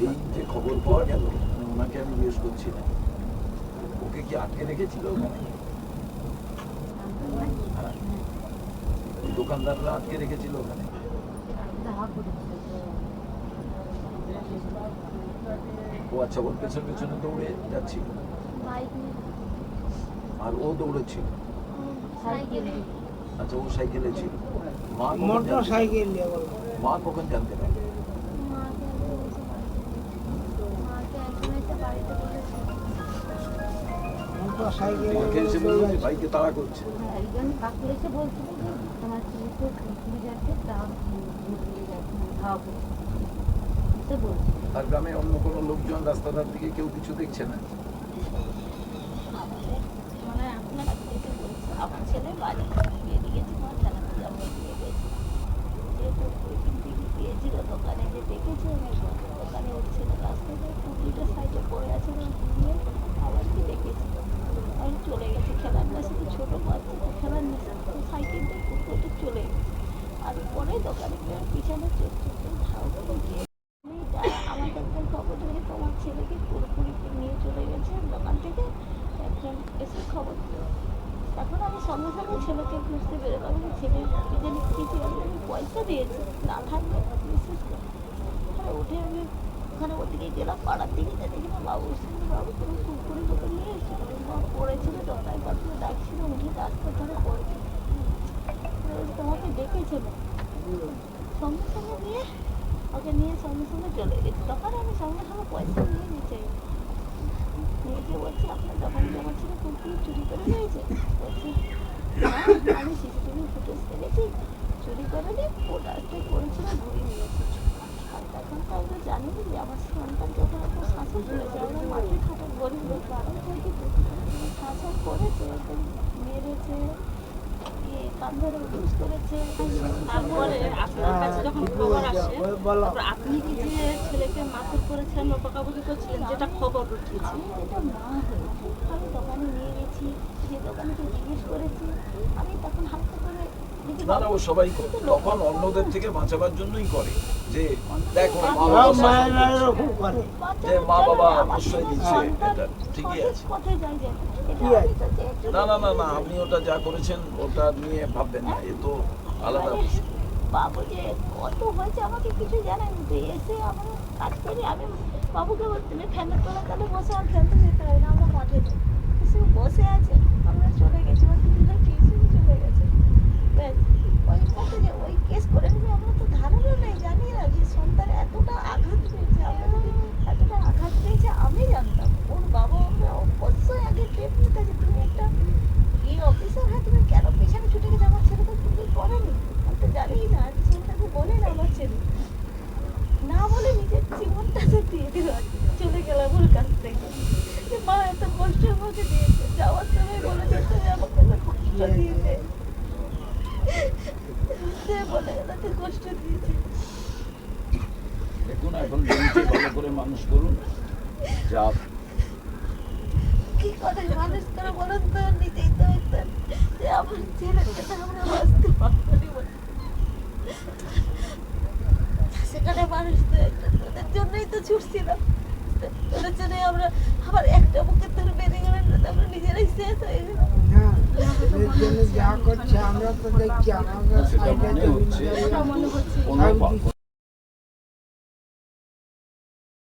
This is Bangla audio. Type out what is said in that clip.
এই যে খবর পাওয়া গেল ওনাকে আমি জিজ্ঞেস করছিলাম ওকে কি আটকে রেখেছিল ওখানে। দোকানদাররা আটকে রেখেছিল ওখানে ও আচ্ছা ওর পেছন পেছনে দৌড়ে যাচ্ছিল। আর ও দৌড়েছিল। আচ্ছা ও সাইকেলে ছিল। মা কখন মোটর জানতে- সাইকেল মা কখন ভাইকে তাড়া করছে। একজন এসে বলছিল যাচ্ছে তা খাওয়াবো এসে আর গ্রামে অন্য কোনো লোকজন রাস্তাঘাট দিকে কেউ কিছু দেখছে না? মানে আপনার আমার ছেলে বাড়ি গিয়ে দিয়েছে তোমার খেলা পূজা দিয়ে গেছে যেহেতু ওই দিন থেকে গিয়েছিল দোকানে যে দেখেছে দোকানে ওর ছেলে রাস্তাতে পুকুরিটা সাইডে পড়ে আছে দিয়ে আবার কি দেখেছি? আমি চলে গেছে খেলার নেশা তো ছোটো বাচ্চা খেলার তো সাইকেল দিয়ে চলে গেছে। আর পরে দোকানে গিয়ে পিছনে চোখ চোখ ধাও করে গিয়ে আমি যা- আমাকে একজন খবর দিলে তোমার ছেলেকে পুরোপুরি নিয়ে চলে গেছে দোকান থেকে একজন এসে খবর দিল এখন আমি সঙ্গে সঙ্গে ছেলেকে খুঁজতে বেরোলাম ছেলে কি জানি কিছু আমি আমি পয়সা দিয়েছি, না থাকলে বিশেষ করে উঠে আমি ওখানে ওদিকে গেলাম, পাড়ার দিকে দেখি না বাবু সঙ্গে বাবু তুমি কুকুরে দোকান নিয়ে এসেছ। মা পড়েছিল ডলায় পাঠিয়ে ডাকছিল, উঠে রাস্তার ধারে পড়েছিল তোমাকে ডেকেছে না সঙ্গে সঙ্গে নিয়ে ওকে নিয়ে সঙ্গে সঙ্গে চলে গেছি। তখন আমি সঙ্গে সঙ্গে পয়সা নিয়ে নিচে নিয়ে গিয়ে বলছি, আপনার দোকান আমার ছেলে কুকুর চুরি করে নিয়েছে? বলছি না আমি সিসিটিভি ফুটেজ দেখেছি চুরি করে নি ও রাস্তায় করেছিল ঘুরে নিয়েছে আর তখন তো আমরা জানি না যে আমার সন্তান যখন এত শাসন করেছে আমরা মাঠে খাটা গরিব লোক বারণ থাকি তো মেরেছে করেছে তারপরে আপনার কাছে যখন খবর আসে আপনি কি যে ছেলেকে মারধর করেছিলেন বা বকাবকি করছিলেন যেটা খবর যেটা হয়েছে আমি দোকানে নিয়ে গেছি যে দোকানেকে জিজ্ঞেস করেছি আমি তখন হালকা করে না না ও সবাই তখন অন্যদের থেকে বাঁচাবার জন্যই করে। যে দেখো মা বাবা যে মা আশ্রয় দিচ্ছে, এটা ঠিকই আছে। যায় না না না না আপনি ওটা যা করেছেন ওটা নিয়ে ভাববেন না এ তো আলাদা বিষয়। বাবু যে কত হয়েছে আমাকে কিছু জানায়নি তো এসে আমরা কাজ করি আমি বাবুকে তুমি ফ্যানের তলা তাহলে বসে আর ফ্যানতে যেতে হয় না আমরা মাঠে এসে বসে আছে আমরা চলে গেছি আমার দিদিরা টিউশনে চলে গেছে। ব্যাস ওই মতো যে ওই কেস করে নিবি আমরা তো ধারণা নেই জানি না যে সন্তান এতটা আঘাত পেয়েছে আমরা যদি এতটা আঘাত পেয়েছে আমি জানতাম ওর বাবা আমরা অবশ্যই আগে টেপ নিতে যে তুমি একটা এই অফিসার হয়ে তুমি কেন পেছনে ছুটে গেছে আমার ছেলে তো তুমি করেনি আমি তো জানি না আর ছেলেটাকে বলে না আমার ছেলে না বলে নিজের জীবনটা তো দিয়ে দিল চলে গেলাম ওর কাছ থেকে যে মা এত কষ্ট আমাকে দিয়েছে যাওয়ার সময় বলে যেতে যে আমাকে এত কষ্ট দিয়েছে সে বলে কষ্ট দিয়েছে। দেখুন এখন জমিকে ভালো করে মানুষ করুন যা কি করে মানুষ করে বলুন তো নিজেই তো একজন যে আমার ছেলেকে তো আমরা বাঁচতে পারি সেখানে মানুষ তো একটা তোদের জন্যই তো ছুটছিলাম। তোদের জন্যই আমরা আবার একটা বুকের ধরে বেরিয়ে গেলেন না আমরা নিজেরাই শেষ হয়ে গেলাম। যা করছে আমরা তো দেখছি আমাদের সাইডে